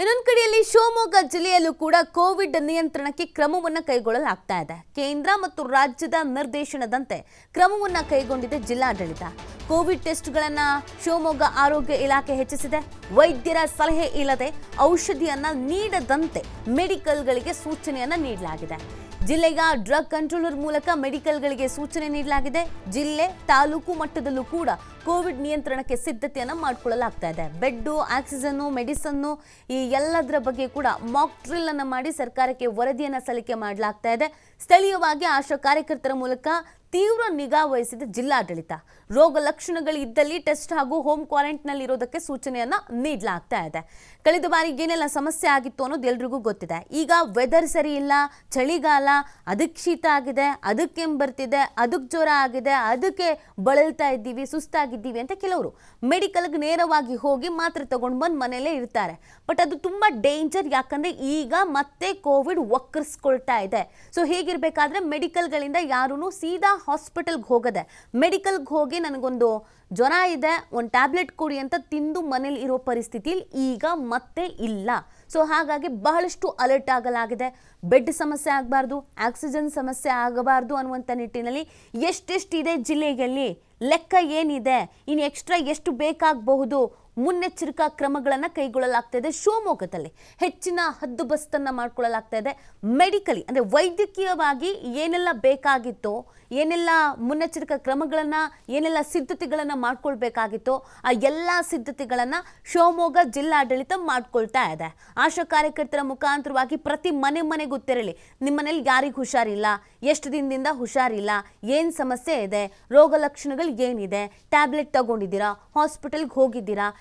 ಇನ್ನೊಂದು ಕಡೆಯಲ್ಲಿ ಶಿವಮೊಗ್ಗ ಜಿಲ್ಲೆಯಲ್ಲೂ ಕೂಡ ಕೋವಿಡ್ ನಿಯಂತ್ರಣಕ್ಕೆ ಕ್ರಮವನ್ನು ಕೈಗೊಳ್ಳಲಾಗ್ತಾ ಇದೆ. ಕೇಂದ್ರ ಮತ್ತು ರಾಜ್ಯದ ನಿರ್ದೇಶನದಂತೆ ಕ್ರಮವನ್ನು ಕೈಗೊಂಡಿದೆ ಜಿಲ್ಲಾಡಳಿತ. ಕೋವಿಡ್ ಟೆಸ್ಟ್ಗಳನ್ನ ಶಿವಮೊಗ್ಗ ಆರೋಗ್ಯ ಇಲಾಖೆ ಹೆಚ್ಚಿಸಿದೆ. ವೈದ್ಯರ ಸಲಹೆ ಇಲ್ಲದೆ ಔಷಧಿಯನ್ನ ನೀಡದಂತೆ ಮೆಡಿಕಲ್ಗಳಿಗೆ ಸೂಚನೆಯನ್ನ ನೀಡಲಾಗಿದೆ. ಜಿಲ್ಲೆಯ ಡ್ರಗ್ ಕಂಟ್ರೋಲರ್ ಮೂಲಕ ಮೆಡಿಕಲ್ಗಳಿಗೆ ಸೂಚನೆ ನೀಡಲಾಗಿದೆ. ಜಿಲ್ಲೆ ತಾಲೂಕು ಮಟ್ಟದಲ್ಲೂ ಕೂಡ ಕೋವಿಡ್ ನಿಯಂತ್ರಣಕ್ಕೆ ಸಿದ್ಧತೆಯನ್ನು ಮಾಡಿಕೊಳ್ಳಲಾಗ್ತಾ ಇದೆ. ಬೆಡ್ಡು, ಆಕ್ಸಿಜನ್ನು, ಮೆಡಿಸನ್ನು ಈ ಎಲ್ಲದರ ಬಗ್ಗೆ ಕೂಡ ಮಾಕ್ ಡ್ರಿಲ್ ಅನ್ನು ಮಾಡಿ ಸರ್ಕಾರಕ್ಕೆ ವರದಿಯನ್ನು ಸಲ್ಲಿಕೆ ಮಾಡಲಾಗ್ತಾ ಇದೆ. ಸ್ಥಳೀಯವಾಗಿ ಆಶಾ ಕಾರ್ಯಕರ್ತರ ಮೂಲಕ ತೀವ್ರ ನಿಗಾ ವಹಿಸಿದ ಜಿಲ್ಲಾಡಳಿತ. ರೋಗ ಲಕ್ಷಣಗಳು ಇದ್ದಲ್ಲಿ ಟೆಸ್ಟ್ ಹಾಗೂ ಹೋಮ್ ಕ್ವಾರಂಟೈನ್ನಲ್ಲಿ ಇರೋದಕ್ಕೆ ಸೂಚನೆಯನ್ನ ನೀಡಲಾಗ್ತಾ ಇದೆ. ಕಳೆದ ಬಾರಿ ಏನೆಲ್ಲ ಸಮಸ್ಯೆ ಆಗಿತ್ತು ಅನ್ನೋದು ಎಲ್ರಿಗೂ ಗೊತ್ತಿದೆ. ಈಗ ವೆದರ್ ಸರಿ ಇಲ್ಲ, ಚಳಿಗಾಲ ಅದಕ್ಕೆ ಶೀತ ಆಗಿದೆ, ಅದಕ್ಕೆ ಬರ್ತಿದೆ, ಅದಕ್ಕೆ ಜ್ವರ ಆಗಿದೆ, ಅದಕ್ಕೆ ಬಳಲ್ತಾ ಇದ್ದೀವಿ, ಸುಸ್ತಾಗಿದ್ದೀವಿ ಅಂತ ಕೆಲವರು ಮೆಡಿಕಲ್ಗೆ ನೇರವಾಗಿ ಹೋಗಿ ಮಾತ್ರ ತಗೊಂಡು ಬಂದು ಮನೆಯಲ್ಲೇ ಇರ್ತಾರೆ. ಬಟ್ ಅದು ತುಂಬ ಡೇಂಜರ್, ಯಾಕಂದ್ರೆ ಈಗ ಮತ್ತೆ ಕೋವಿಡ್ ಒಕ್ಕರಿಸ್ಕೊಳ್ತಾ ಇದೆ. ಸೊ ಮೆಡಿಕಲ್ ಮೆಡಿಕಲ್ಗಳಿಂದ ಯಾರೂ ಸೀದಾ ಹಾಸ್ಪಿಟಲ್ಗೆ ಹೋಗದೆ, ಮೆಡಿಕಲ್ಗೆ ಹೋಗಿ ನನಗೊಂದು ಜ್ವರ ಇದೆ, ಒಂದು ಟ್ಯಾಬ್ಲೆಟ್ ಕೊಡಿ ಅಂತ ತಿಂದು ಮನೇಲಿ ಇರೋ ಪರಿಸ್ಥಿತಿ ಈಗ ಮತ್ತೆ ಇಲ್ಲ. ಸೊ ಹಾಗಾಗಿ ಬಹಳಷ್ಟು ಅಲರ್ಟ್ ಆಗಲಾಗಿದೆ. ಬೆಡ್ ಸಮಸ್ಯೆ ಆಗಬಾರ್ದು, ಆಕ್ಸಿಜನ್ ಸಮಸ್ಯೆ ಆಗಬಾರ್ದು ಅನ್ನುವಂಥ ನಿಟ್ಟಿನಲ್ಲಿ ಎಷ್ಟೆಷ್ಟಿದೆ ಜಿಲ್ಲೆಯಲ್ಲಿ, ಲೆಕ್ಕ ಏನಿದೆ ಇನ್ನು ಎಕ್ಸ್ಟ್ರಾ ಎಷ್ಟು ಬೇಕಾಗಬಹುದು ಮುನ್ನೆಚ್ಚರಿಕಾ ಕ್ರಮಗಳನ್ನು ಕೈಗೊಳ್ಳಲಾಗ್ತಾ ಶಿವಮೊಗ್ಗದಲ್ಲಿ ಹೆಚ್ಚಿನ ಹದ್ದುಬಸ್ತನ್ನು ಮಾಡ್ಕೊಳ್ಳಲಾಗ್ತಾ ಇದೆ. ಮೆಡಿಕಲಿ ಅಂದರೆ ವೈದ್ಯಕೀಯವಾಗಿ ಏನೆಲ್ಲ ಬೇಕಾಗಿತ್ತೋ, ಏನೆಲ್ಲ ಮುನ್ನೆಚ್ಚರಿಕಾ ಕ್ರಮಗಳನ್ನು, ಏನೆಲ್ಲ ಸಿದ್ಧತೆಗಳನ್ನು ಮಾಡ್ಕೊಳ್ಬೇಕಾಗಿತ್ತೋ, ಆ ಎಲ್ಲ ಸಿದ್ಧತೆಗಳನ್ನು ಶಿವಮೊಗ್ಗ ಜಿಲ್ಲಾಡಳಿತ ಮಾಡ್ಕೊಳ್ತಾ ಇದೆ. ಆಶಾ ಕಾರ್ಯಕರ್ತರ ಮುಖಾಂತರವಾಗಿ ಪ್ರತಿ ಮನೆ ಮನೆಗೂ ತೆರಳಿ. ನಿಮ್ಮ ಮನೇಲಿ ಯಾರಿಗೆ ಹುಷಾರಿಲ್ಲ, ಎಷ್ಟು ದಿನದಿಂದ ಹುಷಾರಿಲ್ಲ, ಏನು ಸಮಸ್ಯೆ ಇದೆ, ರೋಗ ಲಕ್ಷಣಗಳು ಏನಿದೆ, ಟ್ಯಾಬ್ಲೆಟ್ ತಗೊಂಡಿದ್ದೀರಾ, ಹಾಸ್ಪಿಟಲ್ಗೆ ಹೋಗಿದ್ದೀರಾ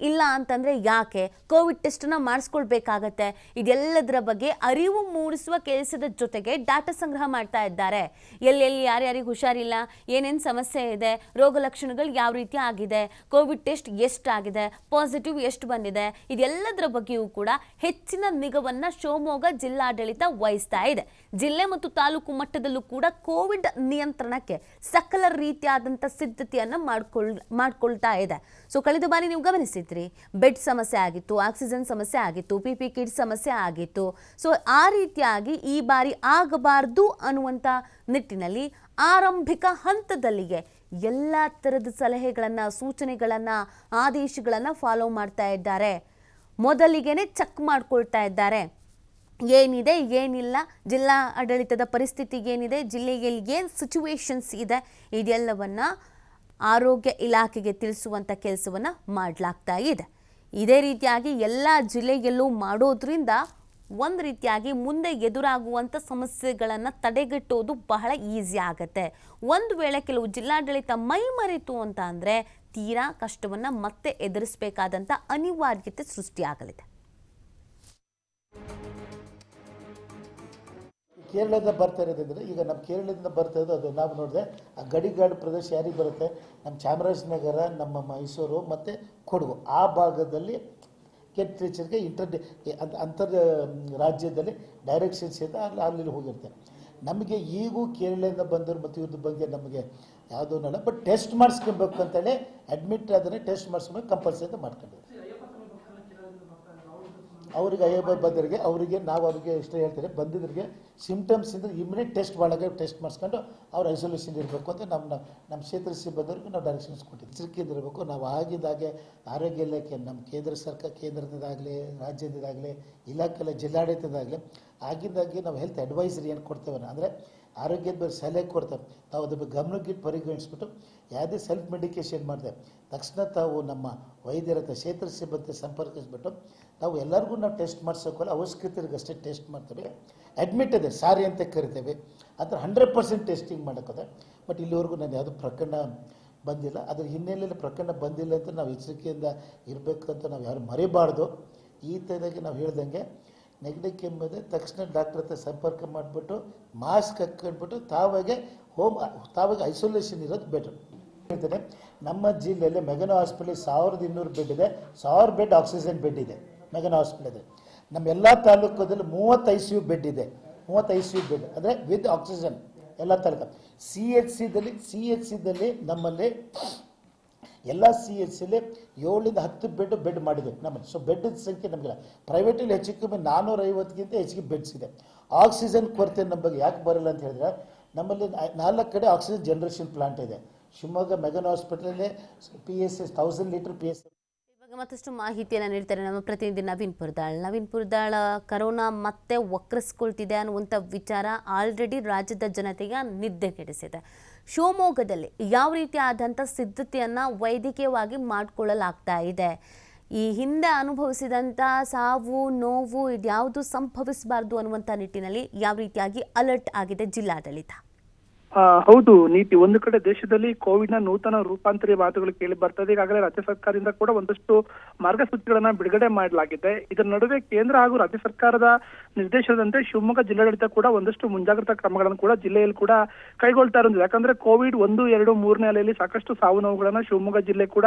ಇಲ್ಲ ಅಂತಂದರೆ ಯಾಕೆ? ಕೋವಿಡ್ ಟೆಸ್ಟನ್ನು ಮಾಡಿಸ್ಕೊಳ್ಬೇಕಾಗತ್ತೆ. ಇದೆಲ್ಲದರ ಬಗ್ಗೆ ಅರಿವು ಮೂಡಿಸುವ ಕೆಲಸದ ಜೊತೆಗೆ ಡಾಟಾ ಸಂಗ್ರಹ ಮಾಡ್ತಾ ಇದ್ದಾರೆ. ಎಲ್ಲೆಲ್ಲಿ ಯಾರ್ಯಾರಿಗೆ ಹುಷಾರಿಲ್ಲ, ಏನೇನು ಸಮಸ್ಯೆ ಇದೆ, ರೋಗ ಲಕ್ಷಣಗಳು ಯಾವ ರೀತಿ ಆಗಿದೆ, ಕೋವಿಡ್ ಟೆಸ್ಟ್ ಎಷ್ಟಾಗಿದೆ ಪಾಸಿಟಿವ್ ಎಷ್ಟು ಬಂದಿದೆ, ಇದೆಲ್ಲದರ ಬಗ್ಗೆಯೂ ಕೂಡ ಹೆಚ್ಚಿನ ನಿಗವನ್ನು ಶಿವಮೊಗ್ಗ ಜಿಲ್ಲಾಡಳಿತ ವಹಿಸ್ತಾ ಇದೆ. ಜಿಲ್ಲೆ ಮತ್ತು ತಾಲೂಕು ಮಟ್ಟದಲ್ಲೂ ಕೂಡ ಕೋವಿಡ್ ನಿಯಂತ್ರಣಕ್ಕೆ ಸಕಲ ರೀತಿಯಾದಂಥ ಸಿದ್ಧತೆಯನ್ನು ಮಾಡ್ಕೊಳ್, ಮಾಡ್ಕೊಳ್ತಾ ಇದೆ. ಸೊ ಕಳೆದ ಬಾರಿ ನೀವು ಗಮನಿಸಿದ್ರಿ ಬೆಡ್ ಸಮಸ್ಯೆ ಆಗಿತ್ತು, ಆಕ್ಸಿಜನ್ ಸಮಸ್ಯೆ ಆಗಿತ್ತು ಪಿ ಪಿ ಕಿಟ್ ಸಮಸ್ಯೆ ಆಗಿತ್ತು. ಸೊ ಆ ರೀತಿಯಾಗಿ ಈ ಬಾರಿ ಆಗಬಾರ್ದು ಅನ್ನುವಂಥ ನಿಟ್ಟಿನಲ್ಲಿ ಆರಂಭಿಕ ಹಂತದಲ್ಲಿಯೇ ಎಲ್ಲ ಥರದ ಸಲಹೆಗಳನ್ನು, ಸೂಚನೆಗಳನ್ನು, ಆದೇಶಗಳನ್ನು ಫಾಲೋ ಮಾಡ್ತಾ ಇದ್ದಾರೆ. ಮೊದಲಿಗೆನೆ ಚೆಕ್ ಮಾಡ್ಕೊಳ್ತಾ ಇದ್ದಾರೆ. ಏನಿದೆ, ಏನಿಲ್ಲ, ಜಿಲ್ಲಾ ಆಡಳಿತದ ಪರಿಸ್ಥಿತಿ ಏನಿದೆ, ಜಿಲ್ಲೆಯಲ್ಲಿ ಏನು ಸಿಚುವೇಶನ್ಸ್ ಇದೆ, ಇದೆಲ್ಲವನ್ನ ಆರೋಗ್ಯ ಇಲಾಖೆಗೆ ತಿಳಿಸುವಂಥ ಕೆಲಸವನ್ನು ಮಾಡಲಾಗ್ತಾ ಇದೆ. ಇದೇ ರೀತಿಯಾಗಿ ಎಲ್ಲ ಜಿಲ್ಲೆಯಲ್ಲೂ ಮಾಡೋದ್ರಿಂದ ಒಂದು ರೀತಿಯಾಗಿ ಮುಂದೆ ಎದುರಾಗುವಂಥ ಸಮಸ್ಯೆಗಳನ್ನು ತಡೆಗಟ್ಟೋದು ಬಹಳ ಈಸಿ ಆಗುತ್ತೆ. ಒಂದು ವೇಳೆ ಕೆಲವು ಜಿಲ್ಲಾಡಳಿತ ಮೈ ಮರೆತು ಅಂತ ಅಂದರೆ ತೀರಾ ಕಷ್ಟವನ್ನು ಮತ್ತೆ ಎದುರಿಸಬೇಕಾದಂಥ ಅನಿವಾರ್ಯತೆ ಸೃಷ್ಟಿಯಾಗಲಿದೆ. ಕೇರಳದಿಂದ ಬರ್ತಾ ಇರೋದಂದರೆ ಈಗ ನಮ್ಮ ಕೇರಳದಿಂದ ಬರ್ತಾ ಇರೋದು ಅದು. ನಾವು ನೋಡಿದೆ, ಆ ಗಡಿಗಾಡು ಪ್ರದೇಶ ಯಾರಿಗೆ ಬರುತ್ತೆ? ನಮ್ಮ ಚಾಮರಾಜನಗರ, ನಮ್ಮ ಮೈಸೂರು ಮತ್ತು ಕೊಡಗು. ಆ ಭಾಗದಲ್ಲಿ ಕೆಟ್ಟ ಟೀಚರ್ಗೆ ಇಂಟರ್ ಅಂತರ್ ರಾಜ್ಯದಲ್ಲಿ ಡೈರೆಕ್ಷನ್ಸ್ ಇದೆ ಅಲ್ಲಿ ಅಲ್ಲಿ ನಮಗೆ ಈಗೂ ಕೇರಳದಿಂದ ಬಂದವರು ಮತ್ತು ಇವ್ರದ್ದು ಬಗ್ಗೆ ನಮಗೆ ಯಾವುದೂ ಇಲ್ಲ ಬಟ್ ಟೆಸ್ಟ್ ಮಾಡಿಸ್ಕೊಬೇಕು ಅಂತೇಳಿ ಅಡ್ಮಿಟ್ ಆದರೆ ಟೆಸ್ಟ್ ಮಾಡಿಸ್ಕೊಂಡು ಕಂಪಲ್ಸರಿ ಅಂತ ಮಾಡ್ಕೊಂಡಿದ್ದೀವಿ ಅವ್ರಿಗೆ ಅಯ್ಯ ಬಂದವರಿಗೆ ಅವರಿಗೆ ನಾವು ಅವ್ರಿಗೆ ಇಷ್ಟ ಹೇಳ್ತಾರೆ ಬಂದಿದ್ರಿಗೆ ಸಿಂಪ್ಟಮ್ಸ್ ಇಂದ ಇಮ್ಮಿಡಿಯೇಟ್ ಟೆಸ್ಟ್ ಒಳಗೆ ಟೆಸ್ಟ್ ಮಾಡಿಸ್ಕೊಂಡು ಅವ್ರು ಐಸೋಲೇಷನ್ ಇರಬೇಕು ಅಂತ ನಮ್ಮ ನಮ್ಮ ಕ್ಷೇತ್ರ ಸಿಬ್ಬಂದಿಗೆ ನಾವು ಡೈರೆಕ್ಷನ್ಸ್ ಕೊಟ್ಟಿದ್ದೀವಿ ಎಚ್ಚರಿಕೆಯಿಂದ ಇರಬೇಕು ನಾವು ಆಗಿದ್ದಾಗೆ ಆರೋಗ್ಯ ಇಲಾಖೆ ನಮ್ಮ ಕೇಂದ್ರ ಸರ್ಕಾರ, ಕೇಂದ್ರದಿಂದಾಗಲಿ ರಾಜ್ಯದಾಗಲಿ ಇಲಾಖೆ ಜಿಲ್ಲಾಡಳಿತದಾಗಲಿ ಆಗಿದ್ದಾಗೆ ನಾವು ಹೆಲ್ತ್ ಅಡ್ವೈಸರಿ ಏನು ಕೊಡ್ತೇವೆ ಅಂದರೆ ಆರೋಗ್ಯದ ಬಗ್ಗೆ ಸಲಹೆ ಕೊಡ್ತಾರೆ. ತಾವು ಅದ್ರ ಬಗ್ಗೆ ಗಮನಕ್ಕಿಟ್ಟು ಪರಿಗಣಿಸ್ಬಿಟ್ಟು ಯಾವುದೇ ಸೆಲ್ಫ್ ಮೆಡಿಕೇಷನ್ ಮಾಡಿದೆ, ತಕ್ಷಣ ತಾವು ನಮ್ಮ ವೈದ್ಯರ ಕ್ಷೇತ್ರ ಸಿಬ್ಬಂದಿ ಸಂಪರ್ಕಿಸ್ಬಿಟ್ಟು ನಾವು ಎಲ್ಲರಿಗೂ ನಾವು ಟೆಸ್ಟ್ ಮಾಡಿಸೋಕಲ್ಲ ಅವಶ್ಯಕತೆಗಷ್ಟೇ ಟೆಸ್ಟ್ ಮಾಡ್ತೇವೆ. ಅಡ್ಮಿಟ್ ಇದೆ ಸಾರಿ ಅಂತ ಕರಿತೇವೆ. ಆ ಥರ ಹಂಡ್ರೆಡ್ ಪರ್ಸೆಂಟ್ ಟೆಸ್ಟಿಂಗ್ ಮಾಡೋಕ್ಕದೆ ಬಟ್ ಇಲ್ಲಿವರೆಗೂ ನಾನು ಯಾವುದೂ ಪ್ರಕರಣ ಬಂದಿಲ್ಲ. ಅದರ ಹಿನ್ನೆಲೆಯಲ್ಲಿ ಪ್ರಕರಣ ಬಂದಿಲ್ಲ ಅಂತ ನಾವು ಎಚ್ಚರಿಕೆಯಿಂದ ಇರಬೇಕಂತ ನಾವು ಯಾರು ಮರಿಬಾರ್ದು. ಈ ಥರದಾಗಿ ನಾವು ಹೇಳ್ದಂಗೆ ನೆಗಡಿ ಕೆಮ್ಮದೆ ತಕ್ಷಣ ಡಾಕ್ಟ್ರ್ ಹತ್ರ ಸಂಪರ್ಕ ಮಾಡಿಬಿಟ್ಟು ಮಾಸ್ಕ್ ಹಾಕ್ಕೊಂಡ್ಬಿಟ್ಟು ತಾವಾಗೆ ಹೋಮ್, ತಾವಾಗ ಐಸೋಲೇಷನ್ ಇರೋದು ಬೆಟರ್. ಹೇಳ್ತಾರೆ ನಮ್ಮ ಜಿಲ್ಲೆಯಲ್ಲಿ ಮೆಗನ ಹಾಸ್ಪಿಟಲ್ ಸಾವಿರದ ಇನ್ನೂರು ಬೆಡ್ ಇದೆ, ಸಾವಿರ ಬೆಡ್ ಆಕ್ಸಿಜನ್ ಬೆಡ್ ಇದೆ, ಮೆಗನ ಹಾಸ್ಪಿಟಲ್ ಇದೆ ನಮ್ಮ ಎಲ್ಲ ತಾಲೂಕದಲ್ಲಿ ಮೂವತ್ತು ಐ ಸಿ ಯು ಬೆಡ್ ಇದೆ, ಮೂವತ್ತು ಐ ಸಿ ಯು ಬೆಡ್, ಅಂದರೆ ವಿತ್ ಆಕ್ಸಿಜನ್, ಎಲ್ಲ ತಾಲೂಕು. ಸಿ ಎಚ್ ಸಿದಲ್ಲಿ ಸಿ ಎಚ್ ಸಿದಲ್ಲಿ ನಮ್ಮಲ್ಲಿ ಎಲ್ಲ ಸಿ ಎಚ್ ಸಿಲಿ ಏಳಿಂದ ಹತ್ತು ಬೆಡ್ ಬೆಡ್ ಮಾಡಿದೆ. ನಮ್ಮಲ್ಲಿ ಸೊ ಬೆಡ್ ಸಂಖ್ಯೆ ನಮಗಿಲ್ಲ. ಪ್ರೈವೇಟಲ್ಲಿ ಹೆಚ್ಚು ಕಮ್ಮಿ ನಾನ್ನೂರ ಐವತ್ತಿಗಿಂತ ಹೆಚ್ಚಿಗೆ ಬೆಡ್ಸ್ ಇದೆ. ಆಕ್ಸಿಜನ್ ಕೊರತೆ ನಮ್ಮ ಬಗ್ಗೆ ಯಾಕೆ ಬರಲ್ಲ ಅಂತ ಹೇಳಿದ್ರೆ, ನಮ್ಮಲ್ಲಿ ನಾಲ್ಕು ಕಡೆ ಆಕ್ಸಿಜನ್ ಜನರೇಷನ್ ಪ್ಲಾಂಟ್ ಇದೆ. ಶಿವಮೊಗ್ಗ ಮೆಗನ್ ಹಾಸ್ಪಿಟಲಲ್ಲಿ P S S thousand litre P S ಇವಾಗ ಮತ್ತಷ್ಟು ಮಾಹಿತಿಯನ್ನು ನೀಡ್ತಾರೆ ನಮ್ಮ ಪ್ರತಿನಿಧಿ ನವೀನ್ ಪುರದಾಳ್. ನವೀನ್ ಪುರದಾಳ್, ಕರೋನಾ ಮತ್ತೆ ವಕ್ರಿಸ್ಕೊಳ್ತಿದೆ ಅನ್ನುವಂಥ ವಿಚಾರ ಆಲ್ರೆಡಿ ರಾಜ್ಯದ ಜನತೆಗೆ ನಿದ್ದೆ ಕೆಡಿಸಿದೆ ಶಿವಮೊಗ್ಗದಲ್ಲಿ ಯಾವ ರೀತಿ ಆದಂಥ ಸಿದ್ಧತೆಯನ್ನು ವೈದ್ಯಕೀಯವಾಗಿ ಮಾಡಿಕೊಳ್ಳಲಾಗ್ತಾ ಇದೆ. ಈ ಹಿಂದೆ ಅನುಭವಿಸಿದಂಥ ಸಾವು, ನೋವು ಇದ್ಯಾವುದು ಸಂಭವಿಸಬಾರ್ದು ಅನ್ನುವಂಥ ನಿಟ್ಟಿನಲ್ಲಿ ಯಾವ ರೀತಿಯಾಗಿ ಅಲರ್ಟ್ ಆಗಿದೆ ಜಿಲ್ಲಾಡಳಿತ? ಹೌದು, ನೀತಿ. ಒಂದು ಕಡೆ ದೇಶದಲ್ಲಿ ಕೋವಿಡ್ನ ನೂತನ ರೂಪಾಂತರಿ ಮಾತುಗಳು ಕೇಳಿ ಬರ್ತದೆ. ಈಗಾಗಲೇ ರಾಜ್ಯ ಸರ್ಕಾರದಿಂದ ಕೂಡ ಒಂದಷ್ಟು ಮಾರ್ಗಸೂಚಿಗಳನ್ನ ಬಿಡುಗಡೆ ಮಾಡಲಾಗಿದೆ. ಇದರ ನಡುವೆ ಕೇಂದ್ರ ಹಾಗೂ ರಾಜ್ಯ ಸರ್ಕಾರದ ನಿರ್ದೇಶನದಂತೆ ಶಿವಮೊಗ್ಗ ಜಿಲ್ಲಾಡಳಿತ ಕೂಡ ಒಂದಷ್ಟು ಮುಂಜಾಗ್ರತಾ ಕ್ರಮಗಳನ್ನು ಕೂಡ ಜಿಲ್ಲೆಯಲ್ಲಿ ಕೂಡ ಕೈಗೊಳ್ತಾ ಇರೋದು ಯಾಕಂದ್ರೆ ಕೋವಿಡ್ ಒಂದು, ಎರಡು, ಮೂರನೇ ಅಲೆಯಲ್ಲಿ ಸಾಕಷ್ಟು ಸಾವು ನೋವುಗಳನ್ನ ಶಿವಮೊಗ್ಗ ಜಿಲ್ಲೆ ಕೂಡ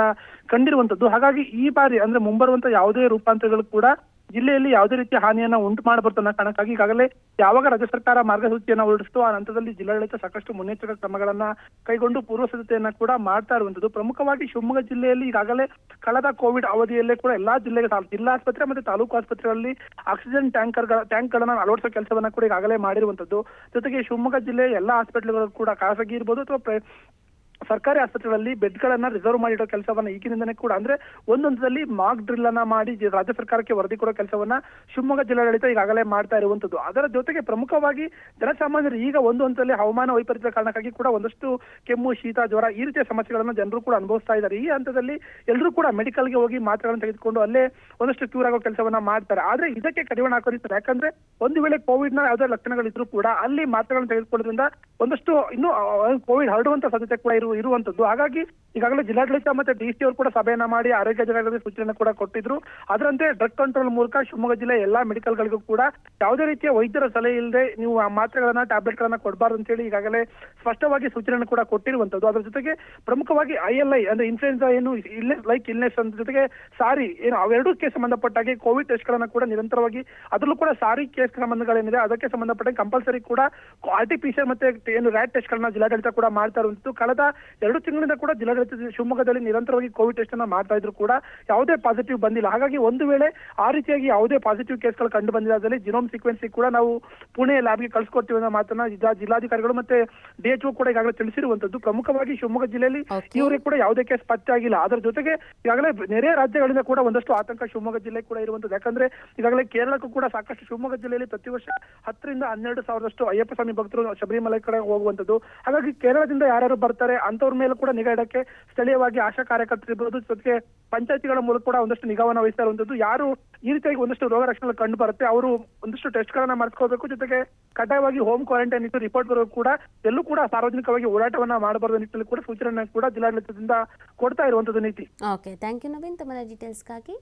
ಕಂಡಿರುವಂತದ್ದು. ಹಾಗಾಗಿ ಈ ಬಾರಿ ಅಂದ್ರೆ ಮುಂಬರುವಂತ ಯಾವುದೇ ರೂಪಾಂತರಗಳು ಕೂಡ ಜಿಲ್ಲೆಯಲ್ಲಿ ಯಾವುದೇ ರೀತಿಯ ಹಾನಿಯನ್ನ ಉಂಟು ಮಾಡಬಾರ್ದು ಅನ್ನೋ ಕಾರಣಕ್ಕಾಗಿ ಈಗಾಗಲೇ ಯಾವಾಗ ರಾಜ್ಯ ಸರ್ಕಾರ ಮಾರ್ಗಸೂಚಿಯನ್ನು ಹೊರಡಿಸಿತು ಆ ನಂತರದಲ್ಲಿ ಜಿಲ್ಲಾಡಳಿತ ಸಾಕಷ್ಟು ಮುನ್ನೆಚ್ಚರಿಕೆ ಕ್ರಮಗಳನ್ನ ಕೈಗೊಂಡು ಪೂರ್ವ ಸಿದ್ಧತೆಯನ್ನ ಕೂಡ ಮಾಡ್ತಾ ಇರುವಂತದ್ದು. ಪ್ರಮುಖವಾಗಿ ಶಿವಮೊಗ್ಗ ಜಿಲ್ಲೆಯಲ್ಲಿ ಈಗಾಗಲೇ ಕಳೆದ ಕೋವಿಡ್ ಅವಧಿಯಲ್ಲೇ ಕೂಡ ಎಲ್ಲಾ ಜಿಲ್ಲೆಗೆ ತಾ- ಜಿಲ್ಲಾ ಆಸ್ಪತ್ರೆ ಮತ್ತೆ ತಾಲೂಕು ಆಸ್ಪತ್ರೆಗಳಲ್ಲಿ ಆಕ್ಸಿಜನ್ ಟ್ಯಾಂಕರ್ ಟ್ಯಾಂಕ್ಗಳನ್ನ ಅಳವಡಿಸೋ ಕೆಲಸವನ್ನ ಕೂಡ ಈಗಾಗಲೇ ಮಾಡಿರುವಂತದ್ದು. ಜೊತೆಗೆ ಶಿವಮೊಗ್ಗ ಜಿಲ್ಲೆಯ ಎಲ್ಲಾ ಹಾಸ್ಪಿಟಲ್ಗಳು ಕೂಡ ಖಾಸಗಿ ಇರ್ಬೋದು ಅಥವಾ ಸರ್ಕಾರಿ ಆಸ್ಪತ್ರೆಗಳಲ್ಲಿ ಬೆಡ್ಗಳನ್ನ ರಿಸರ್ವ್ ಮಾಡಿಡೋ ಕೆಲಸವನ್ನ ಈಗಿನಿಂದನೇ ಕೂಡ, ಅಂದ್ರೆ ಒಂದೊಂದರಲ್ಲಿ ಮಾಕ್ ಡ್ರಿಲ್ ಅನ್ನ ಮಾಡಿ ರಾಜ್ಯ ಸರ್ಕಾರಕ್ಕೆ ವರದಿ ಕೊಡೋ ಕೆಲಸವನ್ನ ಶಿವಮೊಗ್ಗ ಜಿಲ್ಲಾಡಳಿತ ಈಗಾಗಲೇ ಮಾಡ್ತಾ ಇರುವಂತದ್ದು ಅದರ ಜೊತೆಗೆ ಪ್ರಮುಖವಾಗಿ ಜನಸಾಮಾನ್ಯರು ಈಗ ಒಂದೊಂದರಲ್ಲಿ ಹವಾಮಾನ ವೈಪರೀತ್ಯ ಕಾರಣಕ್ಕಾಗಿ ಕೂಡ ಒಂದಷ್ಟು ಕೆಮ್ಮು, ಶೀತ, ಜ್ವರ ಈ ರೀತಿಯ ಸಮಸ್ಯೆಗಳನ್ನ ಜನರು ಕೂಡ ಅನುಭವಿಸ್ತಾ ಇದ್ದಾರೆ. ಈ ಹಂತದಲ್ಲಿ ಎಲ್ಲರೂ ಕೂಡ ಮೆಡಿಕಲ್ಗೆ ಹೋಗಿ ಮಾತ್ರೆಗಳನ್ನು ತೆಗೆದುಕೊಂಡು ಅಲ್ಲೇ ಒಂದಷ್ಟು ಕ್ಯೂರ್ ಆಗೋ ಕೆಲಸವನ್ನ ಮಾಡ್ತಾರೆ. ಆದ್ರೆ ಇದಕ್ಕೆ ಕಡಿವಾಣ ಹಾಕೋದಿರ್ತಾರೆ ಯಾಕಂದ್ರೆ ಒಂದು ವೇಳೆ ಕೋವಿಡ್ನ ಯಾವುದೇ ಲಕ್ಷಣಗಳಿದ್ರು ಕೂಡ ಅಲ್ಲಿ ಮಾತ್ರೆಗಳನ್ನು ತೆಗೆದುಕೊಳ್ಳೋದ್ರಿಂದ ಒಂದಷ್ಟು ಇನ್ನು ಕೋವಿಡ್ ಹರಡುವಂತ ಸಾಧ್ಯತೆ ಕೂಡ ಇರು, ಇರುವಂತದ್ದು. ಹಾಗಾಗಿ ಈಗಾಗಲೇ ಜಿಲ್ಲಾಡಳಿತ ಮತ್ತೆ ಡಿ ಸಿ ಅವರು ಕೂಡ ಸಭೆಯನ್ನ ಮಾಡಿ ಆರೋಗ್ಯ ಜನಗಳಿಗೆ ಸೂಚನೆ ಕೂಡ ಕೊಟ್ಟಿದ್ರು. ಅದರಂತೆ ಡ್ರಗ್ ಕಂಟ್ರೋಲ್ ಮೂಲಕ ಶಿವಮೊಗ್ಗ ಜಿಲ್ಲೆ ಎಲ್ಲಾ ಮೆಡಿಕಲ್ಗಳಿಗೂ ಕೂಡ ಯಾವುದೇ ರೀತಿಯ ವೈದ್ಯರ ಸಲಹೆ ಇಲ್ಲದೆ ನೀವು ಆ ಮಾತ್ರೆಗಳನ್ನ ಟ್ಯಾಬ್ಲೆಟ್ ಗಳನ್ನ ಕೊಡಬಾರ್ದು ಅಂತ ಹೇಳಿ ಈಗಾಗಲೇ ಸ್ಪಷ್ಟವಾಗಿ ಸೂಚನೆ ಕೂಡ ಕೊಟ್ಟಿರುವಂತದ್ದು. ಅದರ ಜೊತೆಗೆ ಪ್ರಮುಖವಾಗಿ ಐ ಎಲ್ ಐ ಅಂದ್ರೆ ಇನ್ಫ್ಲೂಯೆನ್ಸಾ ಏನು ಇಲ್ನೆಸ್ ಲೈಕ್ ಇಲ್ನೆಸ್ ಅಂತ ಜೊತೆಗೆ ಸಾರಿ ಏನು ಅವೆರಡಕ್ಕೆ ಸಂಬಂಧಪಟ್ಟಾಗಿ ಕೋವಿಡ್ ಟೆಸ್ಟ್ ಗಳನ್ನ ಕೂಡ ನಿರಂತರವಾಗಿ ಅದರಲ್ಲೂ ಕೂಡ ಸಾರಿ ಕೇಸ್ ಸಂಬಂಧಗಳೇನಿದೆ, ಅದಕ್ಕೆ ಸಂಬಂಧಪಟ್ಟ ಕಂಪಲ್ಸರಿ ಕೂಡ ಆರ್ ಟಿ ಪಿ ಸಿ ಮತ್ತೆ ಏನು ರ್ಯಾಟ್ ಟೆಸ್ಟ್ ಗಳನ್ನ ಜಿಲ್ಲಾಡಳಿತ ಕೂಡ ಮಾಡ್ತಾ ಇರುವಂತದ್ದು. ಕಳೆದ ಎರಡು ತಿಂಗಳಿಂದ ಕೂಡ ಜಿಲ್ಲಾಡಳಿತ ಶಿವಮೊಗ್ಗದಲ್ಲಿ ನಿರಂತರವಾಗಿ ಕೋವಿಡ್ ಟೆಸ್ಟ್ ಅನ್ನ ಮಾಡ್ತಾ ಇದ್ರು ಕೂಡ ಯಾವುದೇ ಪಾಸಿಟಿವ್ ಬಂದಿಲ್ಲ. ಹಾಗಾಗಿ ಒಂದು ವೇಳೆ ಆ ರೀತಿಯಾಗಿ ಯಾವುದೇ ಪಾಸಿಟಿವ್ ಕೇಸ್ಗಳು ಕಂಡು ಬಂದಿರೋದ್ರಲ್ಲಿ ಜಿನೋಮ್ ಸೀಕ್ವೆನ್ಸಿ ಕೂಡ ನಾವು ಪುಣೆ ಲ್ಯಾಬ್ಗೆ ಕಳ್ಸಿಕೊಡ್ತೀವಿ ಅನ್ನೋ ಮಾತನ್ನ ಜಿಲ್ಲಾಧಿಕಾರಿಗಳು ಮತ್ತೆ ಡಿಎಚ್ಒ ಕೂಡ ಈಗಾಗಲೇ ತಿಳಿಸಿರುವಂತದ್ದು ಪ್ರಮುಖವಾಗಿ ಶಿವಮೊಗ್ಗ ಜಿಲ್ಲೆಯಲ್ಲಿ. ಇವರಿಗೆ ಕೂಡ ಯಾವುದೇ ಕೇಸ್ ಪತ್ತೆ ಆಗಿಲ್ಲ. ಅದರ ಜೊತೆಗೆ ಈಗಾಗಲೇ ನೆರೆ ರಾಜ್ಯಗಳಿಂದ ಕೂಡ ಒಂದಷ್ಟು ಆತಂಕ ಶಿವಮೊಗ್ಗ ಜಿಲ್ಲೆ ಕೂಡ ಇರುವಂತದ್ದು ಯಾಕಂದ್ರೆ ಈಗಾಗಲೇ ಕೇರಳಕ್ಕೂ ಕೂಡ ಸಾಕಷ್ಟು ಶಿವಮೊಗ್ಗ ಜಿಲ್ಲೆಯಲ್ಲಿ ಪ್ರತಿ ವರ್ಷ ಹತ್ತರಿಂದ ಹನ್ನೆರಡು ಸಾವಿರದಷ್ಟು ಅಯ್ಯಪ್ಪ ಸ್ವಾಮಿ ಭಕ್ತರು ಶಬರಿಮಲೆ ಕಡೆ ಹೋಗುವಂತದ್ದು ಹಾಗಾಗಿ ಕೇರಳದಿಂದ ಯಾರ್ಯಾರು ಬರ್ತಾರೆ ಅಂತವ್ರ ಮೇಲೆ ಕೂಡ ನಿಗಾ ಇಡಕ್ಕೆ ಸ್ಥಳೀಯವಾಗಿ ಆಶಾ ಕಾರ್ಯಕರ್ತರು ಇರ್ಬೋದು, ಜೊತೆಗೆ ಪಂಚಾಯತಿಗಳ ಮೂಲಕ ಕೂಡ ಒಂದಷ್ಟು ನಿಗಾವನ್ನ ವಹಿಸ್ತಾ ಇರುವಂತದ್ದು ಯಾರು ಈ ರೀತಿಯಾಗಿ ಒಂದಷ್ಟು ರೋಗ ರಕ್ಷಣೆ ಕಂಡು ಬರುತ್ತೆ ಅವರು ಒಂದಷ್ಟು ಟೆಸ್ಟ್ ಗಳನ್ನ ಮಾಡಿಸ್ಕೋಬೇಕು ಜೊತೆಗೆ ಕಡ್ಡಾಯವಾಗಿ ಹೋಮ್ ಕ್ವಾರಂಟೈನ್ ಇತ್ತು, ರಿಪೋರ್ಟ್ ಬರೋದು ಕೂಡ, ಎಲ್ಲೂ ಕೂಡ ಸಾರ್ವಜನಿಕವಾಗಿ ಓಡಾಟವನ್ನ ಮಾಡಬಾರದು ನಿಟ್ಟಿನಲ್ಲಿ ಕೂಡ ಸೂಚನೆ ಕೂಡ ಜಿಲ್ಲಾಡಳಿತದಿಂದ ಕೊಡ್ತಾ ಇರುವಂತದ್ದು ನೀತಿ. ಓಕೆ ಥ್ಯಾಂಕ್ ಯು ನವೀನ್ ತಮ್ಮ ಡೀಟೇಲ್ಸ್ಗಾಗಿ